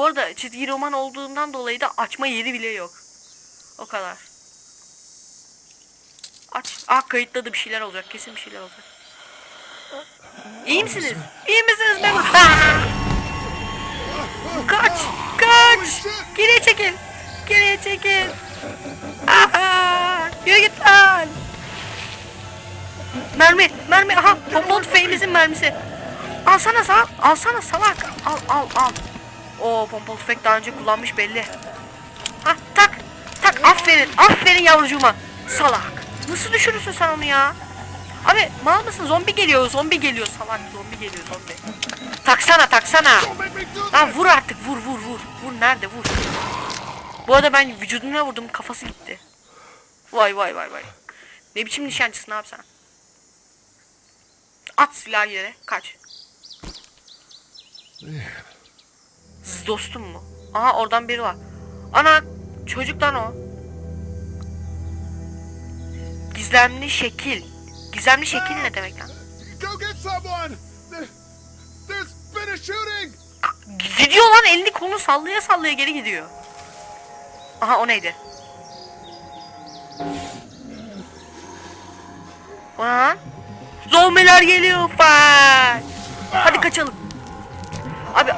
Bu arada çizgi roman olduğundan dolayı da açma yeri bile yok. O kadar. Aç. Ah kayıtta da bir şeyler olacak. Kesin bir şeyler olacak. İyi misiniz? İyi misiniz? Ah! Kaç! Kaç! Geriye çekil! Geriye çekil! Aha! Yürü git lan! Mermi! Mermi! Aha! Pompon tüfeğimizin mermisi. Alsana salak! Alsana salak! Al al al! Oo pompalı tüfek daha önce kullanmış belli. Ha tak! Tak! Aferin! Aferin yavrucuğuma! Salak! Nasıl düşürürsün sen onu ya? Abi mal mısın? Zombi geliyor, zombi geliyor salak, zombi geliyor, zombi. Taksana, taksana. Lan vur artık, vur, vur, vur. Vur nerede, vur. Bu arada ben vücuduna vurdum, kafası gitti. Vay vay vay vay. Ne biçim nişancısın abi sen? At silahı yere, kaç. Siz dostum mu? Aha oradan biri var. Ana çocuk lan o. Gizemli şekil. Gizemli şekil ne demek lan? Go get someone! There, there's been a shooting! Gidiyor lan elini kolunu sallaya sallaya geri gidiyor. Aha o neydi? Lan? Zombiler geliyor fight. Hadi kaçalım. Abi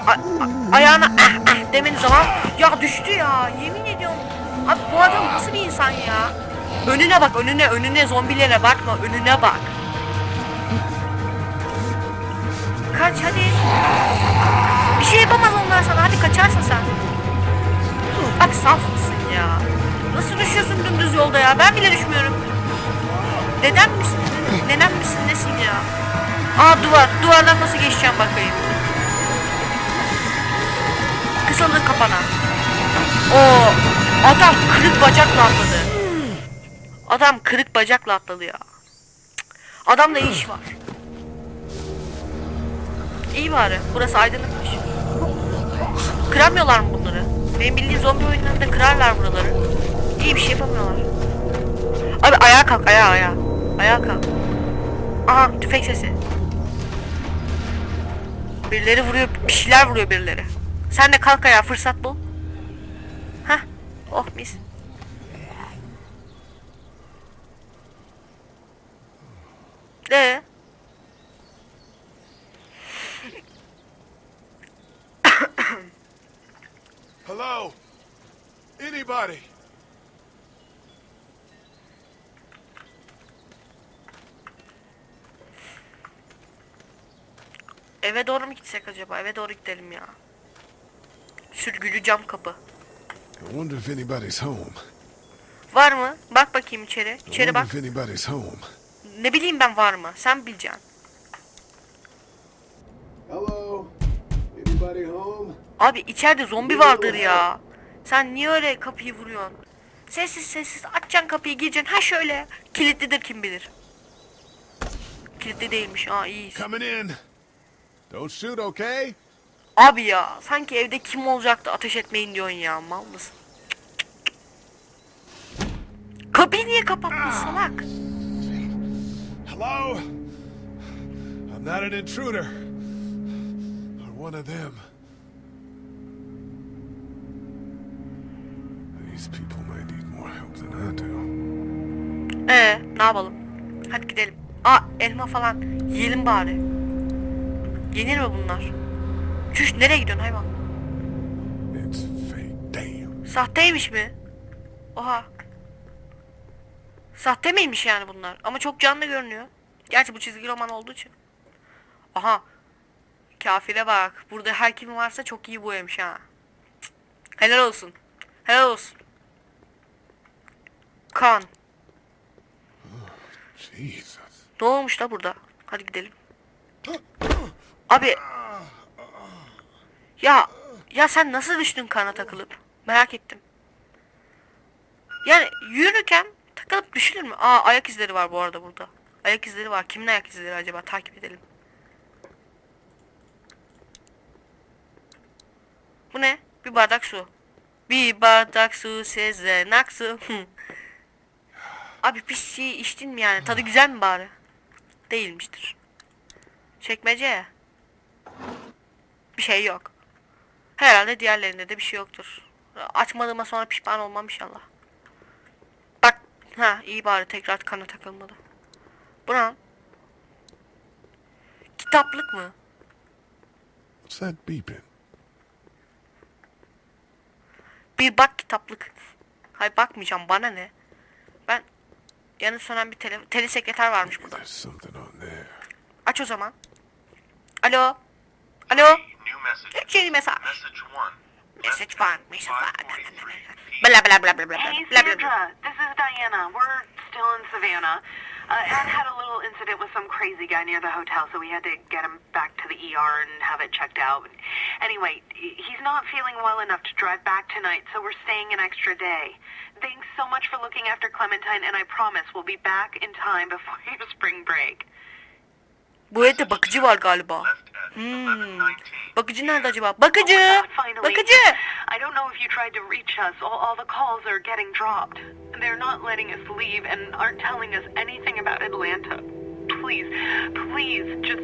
ayağına ah ah demeniz zaman ya düştü ya yemin ediyorum. Abi bu adam nasıl bir insan ya? Önüne bak önüne önüne zombilere bakma önüne bak. Kaç hadi. Bir şey yapamaz onlar sana. Hadi kaçarsın sen. Bak saf mısın ya? Nasıl düşüyorsun dümdüz yolda ya? Ben bile düşmüyorum. Neden misin? Neden misin? Nesin ya? Aa duvar. Duvardan nasıl geçeceğim bakayım. Kısalığı kapana. Oo, adam kırık bacakla atladı. Adam kırık bacakla atladı ya. Cık, Adamla iş var. İyi bari. Burası aydınlıkmış. Kıramıyorlar mı bunları? Benim bildiğim zombi oyunlarında kırarlar buraları. İyi bir şey yapamıyorlar. Abi ayağa kalk ayağa ayağa. Ayağa kalk. Aha tüfek sesi. Birileri vuruyor, bir şeyler vuruyor birileri. Sen de kalk ayağa fırsat bul. Hah. Oh mis. Ee? Hello? Anybody? Eve doğru mu gitsek acaba? Eve doğru gidelim ya. Sürgülü cam kapı. I wonder if anybody's home. Var mı? Bak bakayım içeri. I İçeri wonder bak. if anybody's home. Ne bileyim ben var mı? Sen bileceksin. Hello? Anybody home? Abi içeride zombi vardır ya. Sen niye öyle kapıyı vuruyorsun? Sessiz sessiz açacaksın kapıyı gireceksin. Ha şöyle. Kilitlidir kim bilir. Kilitli değilmiş. Aa iyi. Coming in. Don't shoot, okay? Abi ya sanki evde kim olacaktı ateş etmeyin diyorsun ya. Mal mısın? Kapıyı niye kapattın salak? Hello? I'm not an intruder. Or one of them. These people might need more help than I do. Ee, ne yapalım? Hadi gidelim. Aa elma falan yiyelim bari. Yenir mi bunlar? Çüş nereye gidiyorsun hayvan? Sahteymiş mi? Oha. Sahte miymiş yani bunlar? Ama çok canlı görünüyor. Gerçi bu çizgi roman olduğu için. Aha. Kafire bak. Burada her kim varsa çok iyi boyamış ha. Cık. Helal olsun. Helal olsun. Kan. Jesus. Ne olmuş da burada? Hadi gidelim. Abi. Ya ya sen nasıl düştün kana takılıp? Merak ettim. Yani yürürken takılıp düşülür mü? Aa ayak izleri var bu arada burada. Ayak izleri var. Kimin ayak izleri acaba? Takip edelim. Bu ne? Bir bardak su. Bir bardak su Sezen Aksu. Abi pis şey içtin mi yani? Tadı güzel mi bari? Değilmiştir. Çekmece. Bir şey yok. Herhalde diğerlerinde de bir şey yoktur. Açmadığıma sonra pişman olmam inşallah. Bak ha iyi bari tekrar kana takılmadı. Bu ne? lan? Kitaplık mı? What's that beeping? Bir bak kitaplık. Hay bakmayacağım bana ne? Ben yanı sönen bir tele, telesekreter varmış burada. Aç o zaman. Alo. Alo. New message. Şey mesaj. Message one. Message var. Mesaj var. Bla bla bla bla bla bla Hey, bla bla bla. Sandra, this is Diana. We're still in Savannah. Uh, Ed had a little incident with some crazy guy near the hotel, so we had to get him back to the ER and have it checked out. Anyway, he's not feeling well enough to drive back tonight, so we're staying an extra day. Thanks so much for looking after Clementine, and I promise we'll be back in time before your spring break. Bu evde bakıcı var galiba. Hmm. 1119. Bakıcı nerede acaba? Bakıcı. My God, finally. Bakıcı. I don't know if you tried to reach us. All, all the calls are getting dropped. They're not letting us leave and aren't telling us anything about Atlanta. Please, please, just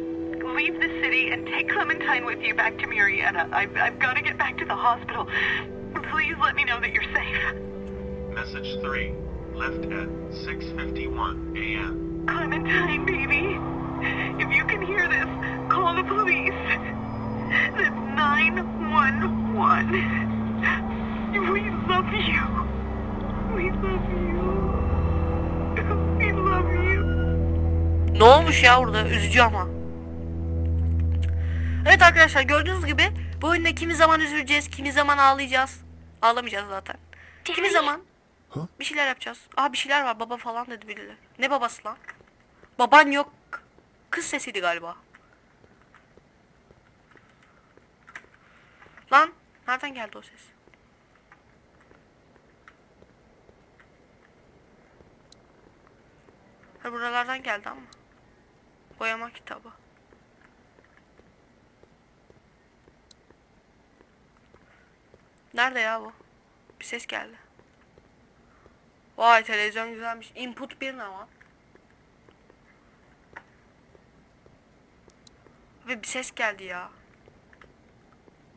leave the city and take Clementine with you back to Marietta. I've, I've got to get back to the hospital. Please let me know that you're safe. Message three. Left at 6:51 a.m. Clementine, baby. If you can hear this, call the police. That's 911. We love you. We love you. We love you. Ne olmuş ya orada? Üzücü ama. Evet arkadaşlar gördüğünüz gibi bu oyunda kimi zaman üzüleceğiz, kimi zaman ağlayacağız. Ağlamayacağız zaten. Kimi zaman bir şeyler yapacağız. Aa bir şeyler var baba falan dedi birileri. Ne babası lan? Baban yok. Kız sesiydi galiba. Lan nereden geldi o ses? Ha buralardan geldi ama. Boyama kitabı. Nerede ya bu? Bir ses geldi. Vay televizyon güzelmiş. Input 1 ne ama? Ve bir ses geldi ya.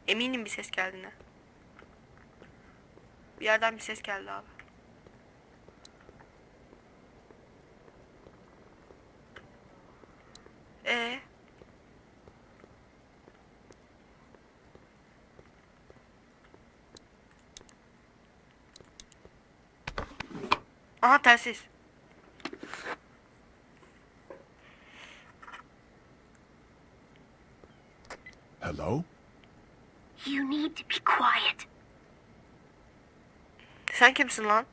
Eminim bir ses geldiğine. Bir yerden bir ses geldi abi. Ee? Aha telsiz. You need to be quiet. Sen kimsin lan?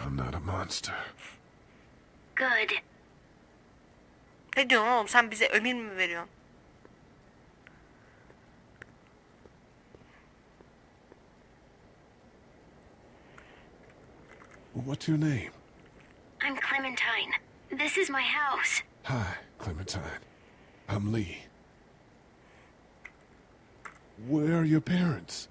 I'm not a monster. Good. Ne diyorsun oğlum sen bize ömür mü veriyorsun? What's your name? I'm Clementine. This is my house. Hi, Clementine. I'm Lee. Where are your parents?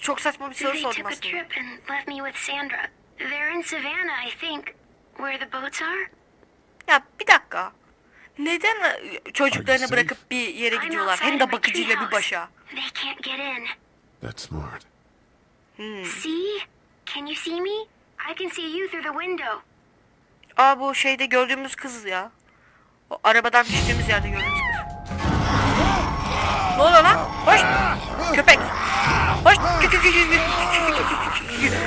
Çok saçma bir soru They sordum took a aslında. trip and left me with Sandra. They're in Savannah, I think. Where the boats are? Ya bir dakika. Neden e, çocuklarını safe? bırakıp bir yere I'm gidiyorlar? outside Hem of de my bakıcıyla bir treehouse. başa. They can't get in. That's smart. See? Can you see me? I can see you through the window. Aa bu şeyde gördüğümüz kız ya. O arabadan düştüğümüz yerde görüntü. Ne oluyor lan? Hoş! Köpek! Hoş!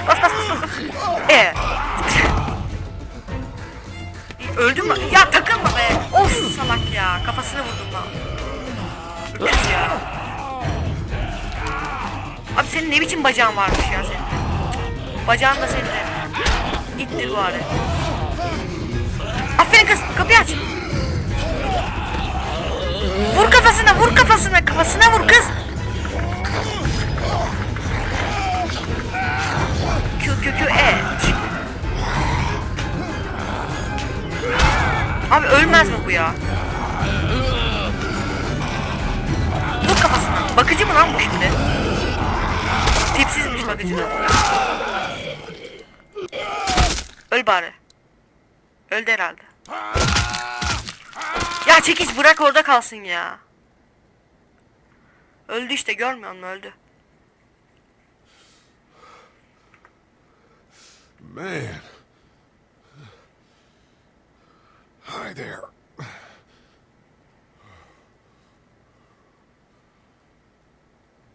Bas bas bas bas! Ee. Öldün mü? Ya takılma be! Of salak ya! Kafasını vurdum lan. Öldüm ya. Abi senin ne biçim bacağın varmış ya senin? Bacağın da senin de. Gittir bari. Aferin kız! Kapıyı aç! Vur kafasına vur kafasına kafasına vur kız. Kü kü kü e. Abi ölmez mi bu ya? Vur kafasına. Bakıcı mı lan bu şimdi? Tipsizmiş bakıcı. Öl bari. Öldü herhalde. Ya çekiç bırak orada kalsın ya. Öldü işte görmüyor musun öldü. Man. Hi there.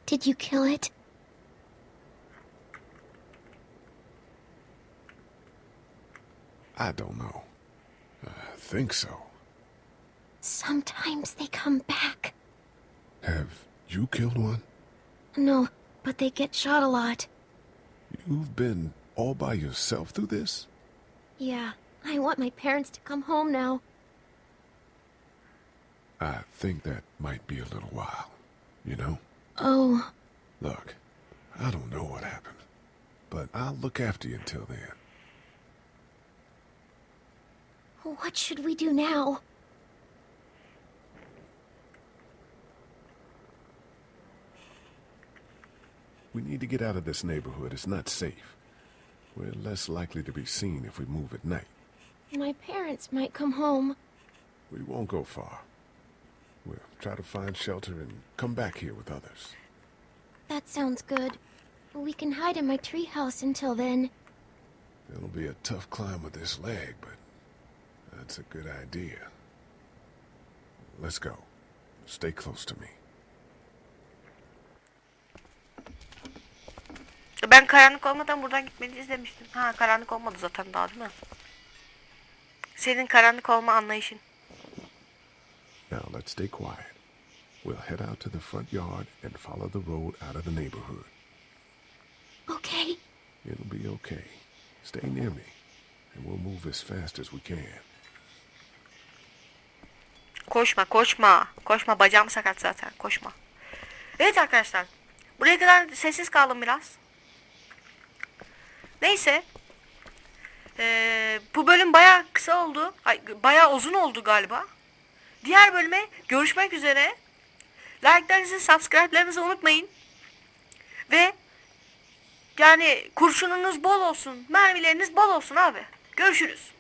Did you kill it? I don't know. I think so. Sometimes they come back. Have you killed one? No, but they get shot a lot. You've been all by yourself through this? Yeah, I want my parents to come home now. I think that might be a little while. You know? Oh, Look, I don't know what happened, but I'll look after you until then. what should we do now? We need to get out of this neighborhood. It's not safe. We're less likely to be seen if we move at night. My parents might come home. We won't go far. We'll try to find shelter and come back here with others. That sounds good. We can hide in my treehouse until then. It'll be a tough climb with this leg, but that's a good idea. Let's go. Stay close to me. Ben karanlık olmadan buradan gitmeni izlemiştim. Ha karanlık olmadı zaten daha değil mi? Senin karanlık olma anlayışın. Now let's stay quiet. We'll head out to the front yard and follow the road out of the neighborhood. Okay. It'll be okay. Stay near me, and we'll move as fast as we can. Koşma koşma. Koşma bacağım sakat zaten koşma. Evet arkadaşlar. Buraya kadar sessiz kaldım biraz. Neyse. Ee, bu bölüm baya kısa oldu. Ay, baya uzun oldu galiba. Diğer bölüme görüşmek üzere. Like'larınızı, subscribe'larınızı unutmayın. Ve yani kurşununuz bol olsun. Mermileriniz bol olsun abi. Görüşürüz.